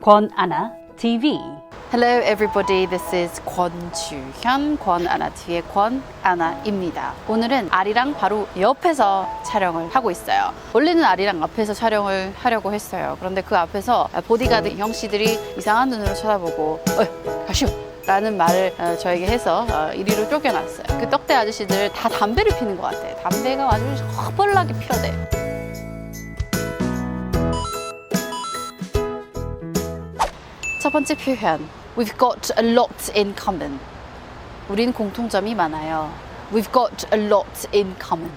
권아나 TV. Hello everybody, this is 권주현, 권아나 TV의 권아나입니다. 오늘은 아리랑 바로 옆에서 촬영을 하고 있어요. 원래는 아리랑 앞에서 촬영을 하려고 했어요. 그런데 그 앞에서 보디가드 형 씨들이 이상한 눈으로 쳐다보고 어, 가시오! 라는 말을 어, 저에게 해서 어, 이리로 쫓겨났어요. 그 떡대 아저씨들 다 담배를 피는 것 같아요. 담배가 아주 허벌나게 피어대 첫 번째 표현. We've got a lot in common. 우리는 공통점이 많아요. We've got a lot in common.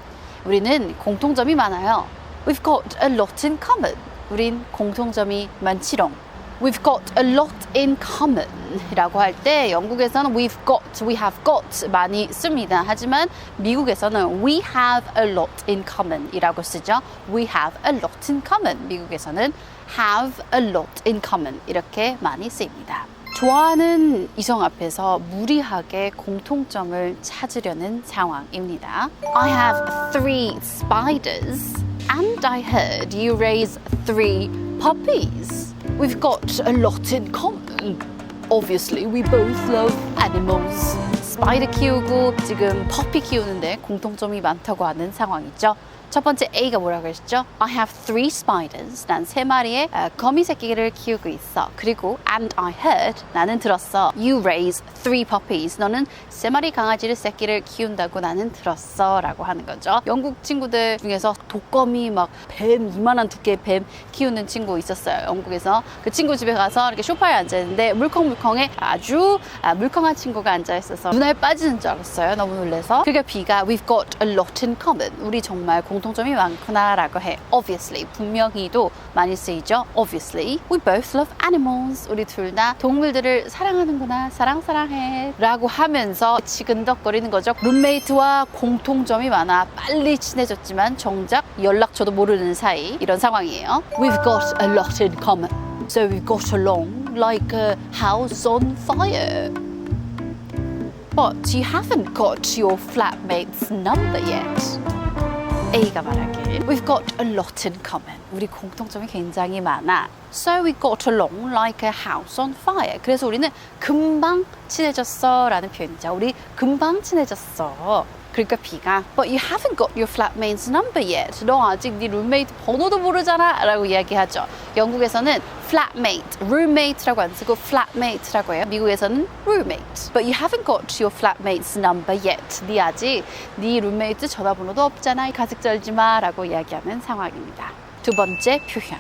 우리는 공통점이 많아요. We've got a lot in common. 우린 공통점이 많지롱. We've got a lot in common 이라고 할 때 영국에서는 we've got, we have got 많이 씁니다. 하지만 미국에서는 we have a lot in common 이라고 쓰죠. We have a lot in common. 미국에서는 have a lot in common 이렇게 많이 쓰입니다. 좋아하는 이성 앞에서 무리하게 공통점을 찾으려는 상황입니다. I have three spiders and I heard you raise three puppies. We've got a lot in common. Obviously, we both love animals. 스파이더 키우고 지금 퍼피 키우는데 공통점이 많다고 하는 상황이죠. 첫 번째 A가 뭐라고 했죠? I have three spiders. 난 세 마리의 어, 거미 새끼를 키우고 있어. 그리고 and I heard. 나는 들었어. You raise three puppies. 너는 세 마리 강아지를 새끼를 키운다고 나는 들었어. 라고 하는 거죠. 영국 친구들 중에서 독거미 막 뱀, 이만한 두께의 뱀 키우는 친구 있었어요. 영국에서. 그 친구 집에 가서 이렇게 소파에 앉아있는데 물컹물컹해 아주 아, 물컹한 친구가 앉아있어서 눈알 빠지는 줄 알았어요. 너무 놀래서. 그게 B가 We've got a lot in common. 우리 정말 공 통점이 많구나라고 해. Obviously. 분명히도 많이 쓰이죠. Obviously. We both love animals. 우리 둘 다 동물들을 사랑하는구나. 사랑 사랑해. 라고 하면서 지근덕거리는 거죠. 룸메이트와 공통점이 많아 빨리 친해졌지만 정작 연락처도 모르는 사이 이런 상황이에요. We've got a lot in common. So we got along like a house on fire. But you haven't got your flatmate's number yet. A가 말하길 We've got a lot in common. 우리 공통점이 굉장히 많아. So we got along like a house on fire. 그래서 우리는 금방 친해졌어 라는 표현이죠. 우리 금방 친해졌어. 그러니까 B가 But you haven't got your flatmate's number yet. 너 아직 네 룸메이트 번호도 모르잖아 라고 이야기하죠. 영국에서는 flatmate, roommate라고 안 쓰고 flatmate라고 해요. 미국에서는 roommate. But you haven't got your flatmate's number yet. 네 아직 네 룸메이트 전화번호도 없잖아. 이 가색 쩔지 마 라고 이야기하는 상황입니다. 두 번째 표현.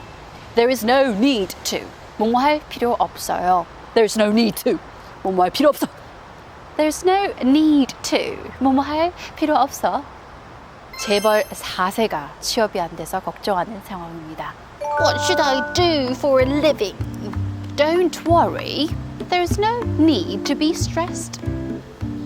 There is no need to. 뭐뭐 할 필요 없어요. There is no need to. 뭐뭐 할 필요 없어. There's no need to. 뭐뭐할 필요 없어. 재벌 4세가 취업이 안 돼서 걱정하는 상황입니다. What should I do for a living? Don't worry. There's no need to be stressed.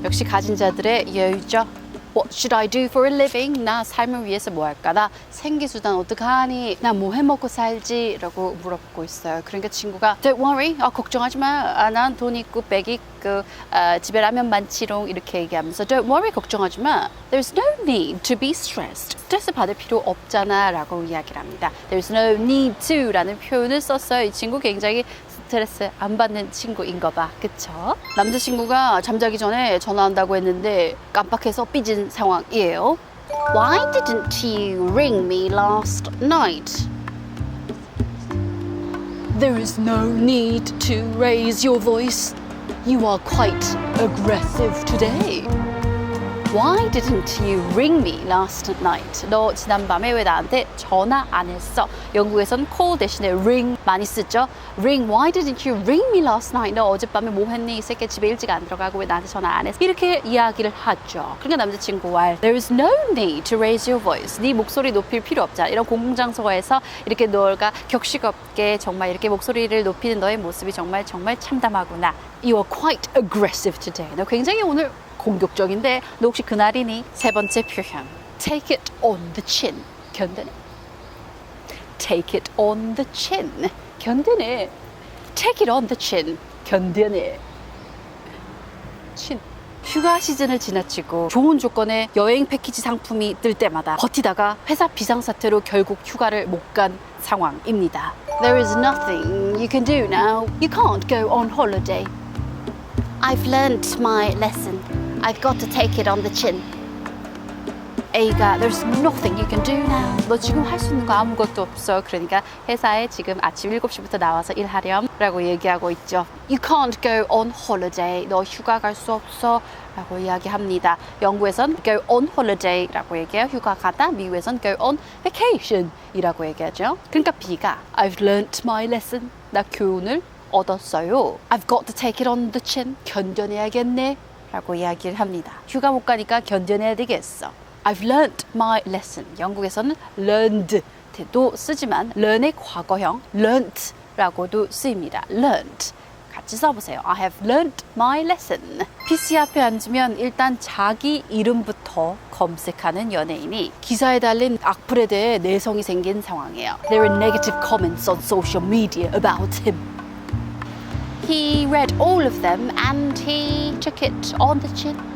역시 가진 자들의 여유죠. What should I do for a living? 나 삶을 위해서 뭐 할까? 나 생계수단 어떡하니? 나 뭐 해먹고 살지? 라고 물어보고 있어요. 그러니까 친구가 Don't worry. 아, 걱정하지 마. 아, 난 돈 있고 백 있고 아, 집에 라면 많지롱 이렇게 얘기하면서 Don't worry. 걱정하지 마. There's no need to be stressed. 스트레스 받을 필요 없잖아 라고 이야기를 합니다. There's no need to 라는 표현을 썼어요. 이 친구 굉장히 스트레스 안 받는 친구인 거 봐. 그쵸? 남자친구가 잠자기 전에 전화한다고 했는데 깜빡해서 삐진 상황이에요. Why didn't you ring me last night? There is no need to raise your voice. You are quite aggressive today. Why didn't you ring me last night? 너 지난밤에 왜 나한테 전화 안 했어? 영국에선 call 대신에 ring 많이 쓰죠. ring. Why didn't you ring me last night? 너 어젯밤에 뭐 했니? 이 새끼 집에 일찍 안 들어가고 왜 나한테 전화 안 했어? 이렇게 이야기를 하죠. 그러니까 남자친구와 There is no need to raise your voice. 네 목소리 높일 필요 없잖아. 이런 공공장소에서 이렇게 너가 격식 없게 정말 이렇게 목소리를 높이는 너의 모습이 정말 정말 참담하구나. You are quite aggressive today. 너 굉장히 오늘 공격적인데 너 혹시 그날이니? 세 번째 표현 Take it on the chin 견뎌내 Take it on the chin 견뎌내 Take it on the chin 견뎌내 친 휴가 시즌을 지나치고 좋은 조건의 여행 패키지 상품이 뜰 때마다 버티다가 회사 비상사태로 결국 휴가를 못 간 상황입니다. There is nothing you can do now. You can't go on holiday. I've learnt my lesson. I've got to take it on the chin. A가 There's nothing you can do now. 너 지금 할 수 있는 거 아무것도 없어. 그러니까 회사에 지금 아침 7시부터 나와서 일하렴 라고 얘기하고 있죠. You can't go on holiday. 너 휴가 갈 수 없어. 라고 이야기합니다. 영국에선 go on holiday 라고 얘기해요. 휴가 가다. 미국에선 go on vacation 이라고 얘기하죠. 그러니까 B가 I've learnt my lesson. 나 교훈을 얻었어요. I've got to take it on the chin. 견뎌내야겠네. 라고 이야기를 합니다. 휴가 못 가니까 견뎌내야 되겠어. I've learnt my lesson. 영국에서는 learned도 쓰지만 learn의 과거형 learnt라고도 쓰입니다. learnt. 같이 써보세요. I have learnt my lesson. PC 앞에 앉으면 일단 자기 이름부터 검색하는 연예인이 기사에 달린 악플에 대해 내성이 생긴 상황이에요. There are negative comments on social media about him. He read all of them and he took it on the chin.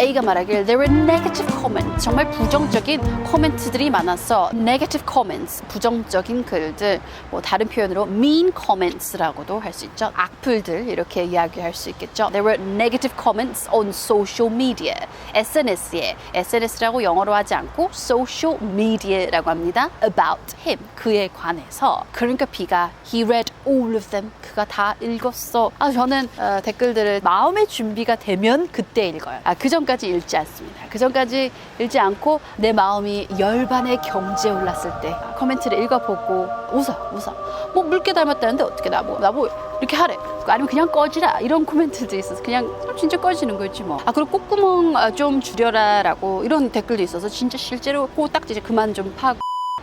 A가 말하길 there were negative comments 정말 부정적인 코멘트들이 많았어 negative comments 부정적인 글들 뭐 다른 표현으로 mean comments라고도 할 수 있죠 악플들 이렇게 이야기할 수 있겠죠 there were negative comments on social media SNS에 SNS라고 영어로 하지 않고 social media라고 합니다 about him 그에 관해서 그러니까 B가 he read all of them 그가 다 읽었어 아 저는 어, 댓글들을 마음의 준비가 되면 그때 읽어요 아, 그 전 까지 읽지 않습니다 그 전까지 읽지 않고 내 마음이 열반의 경지에 올랐을 때 코멘트를 읽어보고 웃어 웃어 뭐 물개 닮았다는데 어떻게 나보 나보 이렇게 하래 아니면 그냥 꺼지라 이런 코멘트도 있어서 그냥 진짜 꺼지는 거지 뭐 아 그리고 콧구멍 아, 좀 줄여라 라고 이런 댓글도 있어서 진짜 실제로 코딱지 그만 좀 파고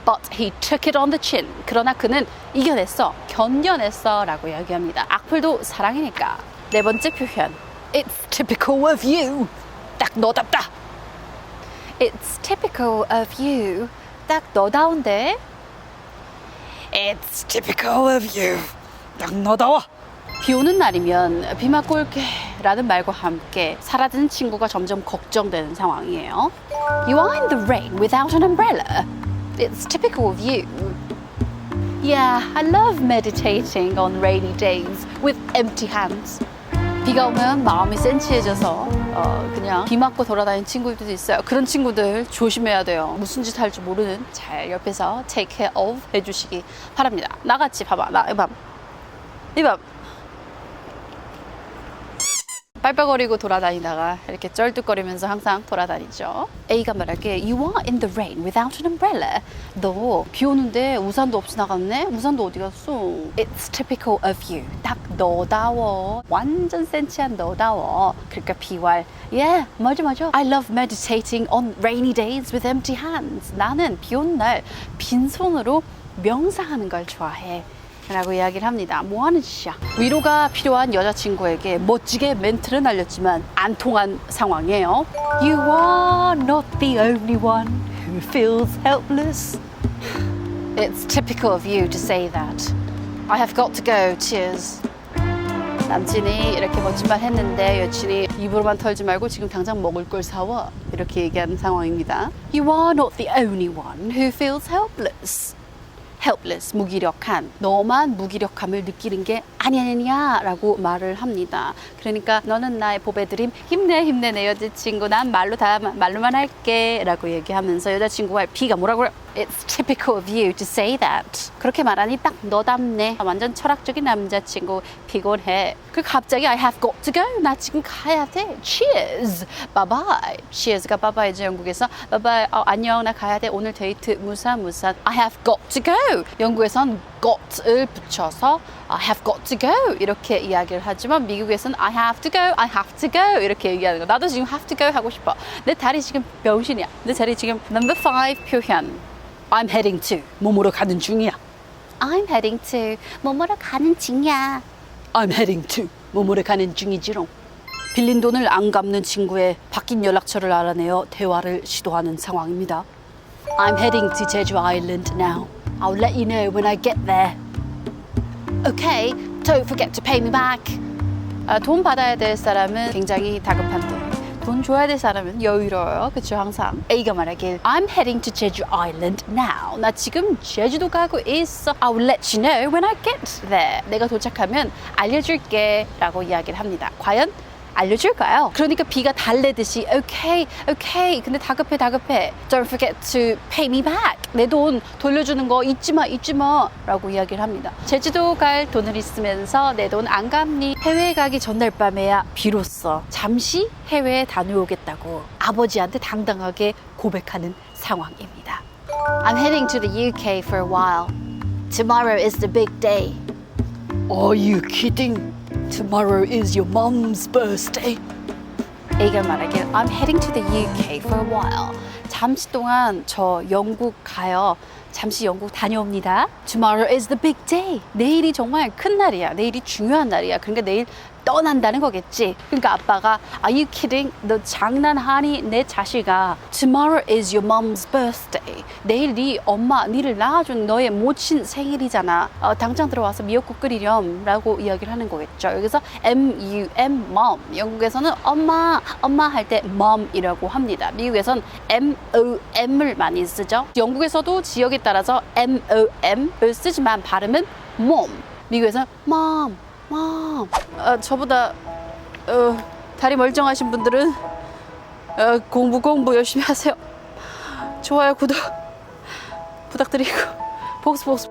But he took it on the chin. 그러나 그는 이겨냈어, 견뎌냈어 라고 이야기합니다. 악플도 사랑이니까. 네 번째 표현. It's typical of you. 딱 너답다. It's typical of you. 딱 너다운데. It's typical of you. 딱 너다워. 비 오는 날이면 비 맞고 올게 라는 말과 함께 사라지는 친구가 점점 걱정되는 상황이에요. You are in the rain without an umbrella. It's typical of you. Yeah, I love meditating on rainy days with empty hands. 비가 오면 마음이 센치해져서 어, 그냥 비 맞고 돌아다니는 친구들도 있어요. 그런 친구들 조심해야 돼요. 무슨 짓 할 줄 모르는 잘 옆에서 take care of 해주시기 바랍니다. 나같이 봐봐. 나 이밤. 이밤. 빨빨거리고 돌아다니다가 이렇게 쩔뚝거리면서 항상 돌아다니죠. A가 말할 게 You are in the rain without an umbrella. 너 비 오는데 우산도 없이 나갔네? 우산도 어디 갔어? It's typical of you. 딱 너다워. 완전 센치한 너다워. 그러니까 비왈 Yeah, 맞아 맞아. I love meditating on rainy days with empty hands. 나는 비 오는 날 빈손으로 명상하는 걸 좋아해. 라고 이야기를 합니다. 뭐 하는 짓이야? 위로가 필요한 여자친구에게 멋지게 멘트를 날렸지만 안 통한 상황이에요. You are not the only one who feels helpless. It's typical of you to say that. I have got to go. Cheers. 남친이 이렇게 멋진 말 했는데 여친이 입으로만 털지 말고 지금 당장 먹을 걸 사와 이렇게 얘기하는 상황입니다. You are not the only one who feels helpless. helpless, 무기력한, 너만 무기력함을 느끼는 게 아니냐라고 말을 합니다. 그러니까 너는 나의 보배드림, 힘내 힘내 내 여자친구, 난 말로 다 말로만 할게 라고 얘기하면서 여자친구가 B가 뭐라고 그래? It's typical of you to say that. 그렇게 말하니 딱 너답네. 완전 철학적인 남자친구 피곤해. 그 갑자기 I have got to go. 나 지금 가야 돼. Cheers. Bye bye. Cheers가 bye bye죠 영국에서. Bye bye. 어, 안녕 나 가야 돼. 오늘 데이트 무산 무산. I have got to go. 영국에선 got을 붙여서 I have got to go 이렇게 이야기를 하지만 미국에서는 I have to go, I have to go 이렇게 얘기하는 거. 나도 지금 have to go 하고 싶어. 내 다리 지금 병신이야. 내 자리 지금 number five 표현. I'm heading to 몸으로 가는 중이야. I'm heading to 몸으로 가는 중이야. I'm heading to 몸으로 가는 중이지롱. 빌린 돈을 안 갚는 친구의 바뀐 연락처를 알아내어 대화를 시도하는 상황입니다. I'm heading to Jeju Island now. I'll let you know when I get there. Okay, don't forget to pay me back. 아, 돈 받아야 될 사람은 굉장히 다급한데 돈 줘야 될 사람은 여유로워요. 그쵸 항상. A가 말하길 I'm heading to Jeju Island now. 나 지금 제주도 가고 있어. I will let you know when I get there. 내가 도착하면 알려줄게 라고 이야기를 합니다. 과연 알려줄까요? 그러니까 B가 달래듯이 okay, okay. 근데 다급해 다급해. Don't forget to pay me back. 내 돈 돌려주는 거 잊지 마 잊지 마 라고 이야기를 합니다. 제주도 갈 돈을 있으면서 내 돈 안 갚니? 해외에 가기 전날 밤에야 비로소 잠시 해외에 다녀오겠다고 아버지한테 당당하게 고백하는 상황입니다. I'm heading to the UK for a while. Tomorrow is the big day. Are you kidding? Tomorrow is your mom's birthday. A가 말하길 I'm heading to the UK for a while. 잠시 동안 저 영국 가요. 잠시 영국 다녀옵니다. Tomorrow is the big day. 내일이 정말 큰 날이야. 내일이 중요한 날이야. 그러니까 내일 떠난다는 거겠지. 그러니까 아빠가 Are you kidding? 너 장난하니? 내 자식아. Tomorrow is your mom's birthday. 내일 네 엄마, 니를 낳아준 너의 모친 생일이잖아. 어, 당장 들어와서 미역국 끓이렴 라고 이야기를 하는 거겠죠. 여기서 M-U-M, mom. 영국에서는 엄마, 엄마 할 때 mom이라고 합니다. 미국에선 M-O-M을 많이 쓰죠. 영국에서도 지역에 따라서 M-O-M을 쓰지만 발음은 mom. 미국에서는 mom, mom. 어, 저보다 어, 다리 멀쩡하신 분들은 어, 공부 공부 열심히 하세요. 좋아요 구독 부탁드리고 복스 복스